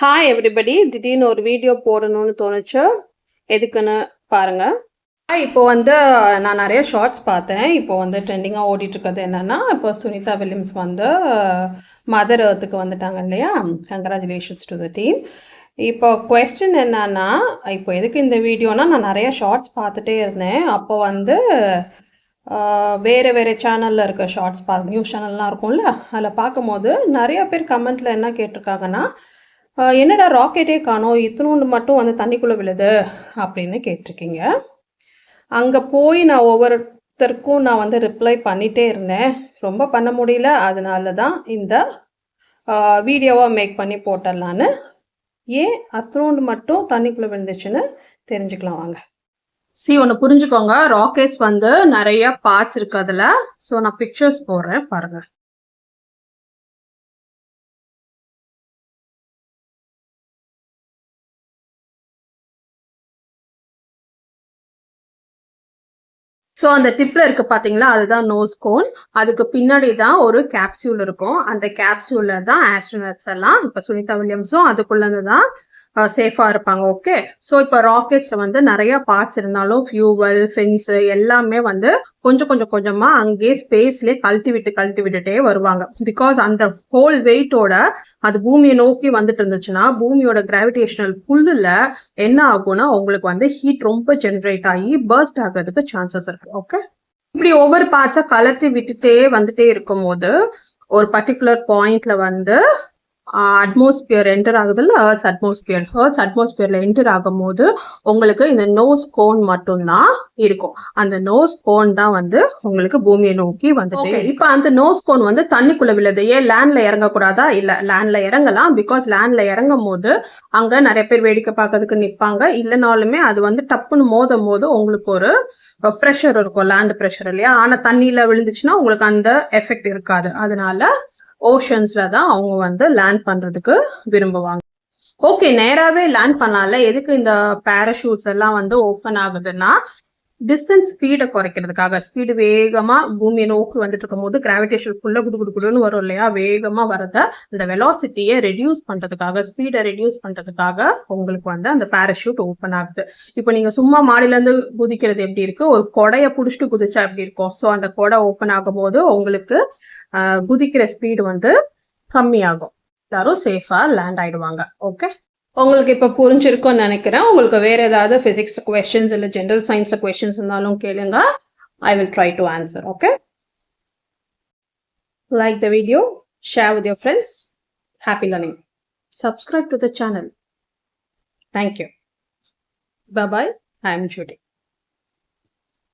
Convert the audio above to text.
Hi everybody திடீர்னு ஒரு video போடணும்னு தோணுச்சு. எதுக்குன்னு பாருங்க. இப்போ வந்து நான் நிறைய ஷார்ட்ஸ் பார்த்தேன். இப்போ வந்து ட்ரெண்டிங்காக ஓடிட்டு இருக்கிறது என்னன்னா இப்போ சுனிதா வில்லியம்ஸ் வந்து மதர் எர்த்துக்கு வந்துட்டாங்க இல்லையா? கங்க்ராச்சுலேஷன்ஸ் டு த டீம் இப்போ கொஸ்டின் என்னன்னா இப்போ எதுக்கு இந்த வீடியோனா நான் நிறைய ஷார்ட்ஸ் பார்த்துட்டே இருந்தேன். அப்போ வந்து வேறு வேறு சேனலில் இருக்க ஷார்ட்ஸ் பா நியூஸ் சேனல்லாம் இருக்கும்ல அதில் பார்க்கும்போது நிறைய பேர் கமெண்ட்டில் என்ன கேட்டிருக்காங்கன்னா என்னடா ராக்கெட்டே காணோம். இத்தனோண்டு மட்டும் வந்து தண்ணிக்குள்ளே விழுது. அப்படின்னு கேட்டிருக்கீங்க. அங்கே போய் நான் ஒவ்வொருத்தருக்கும் நான் வந்து ரிப்ளை பண்ணிகிட்டே இருந்தேன். ரொம்ப பண்ண முடியல. அதனால தான் இந்த வீடியோவை மேக் பண்ணி போட்டுடலான்னு ஏன் அத்தனோண்டு மட்டும் தண்ணிக்குள்ளே விழுந்துச்சுன்னு தெரிஞ்சுக்கலாம் வாங்க. சி ஒன்று புரிஞ்சுக்கோங்க. ராக்கெட்ஸ் வந்து நிறைய பார்ட்ஸ் இருக்கு அதில். ஸோ நான் பிக்சர்ஸ் போடுறேன். பாருங்கள் ஸோ அந்த டிப்ல இருக்கு பாத்தீங்களா? அதுதான் நோஸ் கோன் அதுக்கு பின்னாடி தான் ஒரு கேப்சியூல் இருக்கும். அந்த கேப்சியூலில் தான் ஆஸ்ட்ரோனட்ஸ் எல்லாம் இப்போ சுனிதா வில்லியம்ஸும் அதுக்குள்ளேருந்து தான் சேஃபாக இருப்பாங்க. ஓகே ஸோ இப்போ ராக்கெட்ஸில் வந்து நிறைய பார்ட்ஸ் இருந்தாலும் ஃபியூவல் ஃபென்ஸு எல்லாமே வந்து கொஞ்சம் கொஞ்சம் கொஞ்சமாக அங்கேயே ஸ்பேஸ்லேயே கழட்டி விட்டு கழட்டி விட்டுட்டே வருவாங்க. பிகாஸ் அந்த ஹோல் வெயிட்டோட அது பூமியை நோக்கி வந்துட்டு இருந்துச்சுன்னா பூமியோட கிராவிடேஷனல் புல்லில் என்ன ஆகும்னா உங்களுக்கு வந்து ஹீட் ரொம்ப ஜென்ரேட் ஆகி பர்ஸ்ட் ஆகிறதுக்கு சான்சஸ் இருக்கு. ஓகே இப்படி ஒவ்வொரு பார்ட்ஸை கலட்டி விட்டுட்டே வந்துட்டே இருக்கும் போது ஒரு பர்டிகுலர் பாயிண்ட்ல வந்து அட்மாஸ்பியர் என்டர் ஆகுதுல்ல ஏர்த்ஸ் அட்மாஸ்பியர் ஏர்த்ஸ் அட்மாஸ்பியர்ல என்டர் ஆகும்போது உங்களுக்கு இந்த நோஸ் கோன் மட்டும்தான் இருக்கும். அந்த நோஸ் கோன் தான் வந்து உங்களுக்கு பூமியை நோக்கி வந்துட்டு இப்போ அந்த நோஸ் கோன் வந்து தண்ணிக்குள்ள விழுது. ஏன் லேண்ட்ல இறங்கக்கூடாதா? இல்ல லேண்ட்ல இறங்கலாம். பிகாஸ் லேண்ட்ல இறங்கும் போது அங்க நிறைய பேர் வேடிக்கை பார்க்கறதுக்கு நிப்பாங்க. இல்லைனாலுமே அது வந்து டப்புன்னு மோதும் போது உங்களுக்கு ஒரு ப்ரெஷர் இருக்கும் லேண்ட் ப்ரெஷர் இல்லையா? ஆனா தண்ணியில விழுந்துச்சுன்னா உங்களுக்கு அந்த எஃபெக்ட் இருக்காது. அதனால ஓஷன்ஸ்ல தான் அவங்க வந்து லேண்ட் பண்றதுக்கு விரும்புவாங்க. ஓகே நேராவே லேண்ட் பண்ணலாம்ல? எதுக்கு இந்த பேராஷூட்ஸ் எல்லாம் வந்து ஓப்பன் ஆகுதுன்னா டிஸ்டன்ஸ் ஸ்பீடை குறைக்கிறதுக்காக ஸ்பீடு வேகமாக பூமியை நோக்கி வந்துட்டு இருக்கும்போது கிராவிடேஷன் குள்ள குடு குடு குடுன்னு வரும் இல்லையா? வேகமாக வரத அந்த வெலாசிட்டியை ரெடியூஸ் பண்ணுறதுக்காக ஸ்பீடை ரெடியூஸ் பண்ணுறதுக்காக உங்களுக்கு வந்து அந்த பேராஷூட் ஓப்பன் ஆகுது. இப்போ நீங்கள் சும்மா மாடிலேருந்து குதிக்கிறது எப்படி இருக்கு? ஒரு கொடையை பிடிச்சிட்டு குதிச்சா எப்படி இருக்கும்? ஸோ அந்த கொடை ஓப்பன் ஆகும்போது உங்களுக்கு குதிக்கிற ஸ்பீடு வந்து கம்மியாகும். எல்லாரும் சேஃபாக லேண்ட் ஆயிடுவாங்க. ஓகே உங்களுக்கு இப்போ புரிஞ்சிருக்கும்னு நினைக்கிறேன். உங்களுக்கு வேற ஏதாவது ஃபிசிக்ஸ் கொஷின்ஸ் இல்லை ஜென்ரல் சயின்ஸ்ல கொஷின்ஸ் இருந்தாலும் கேளுங்க. I will try to answer okay like the video share with your friends happy learning subscribe to the channel thank you bye bye I am Judy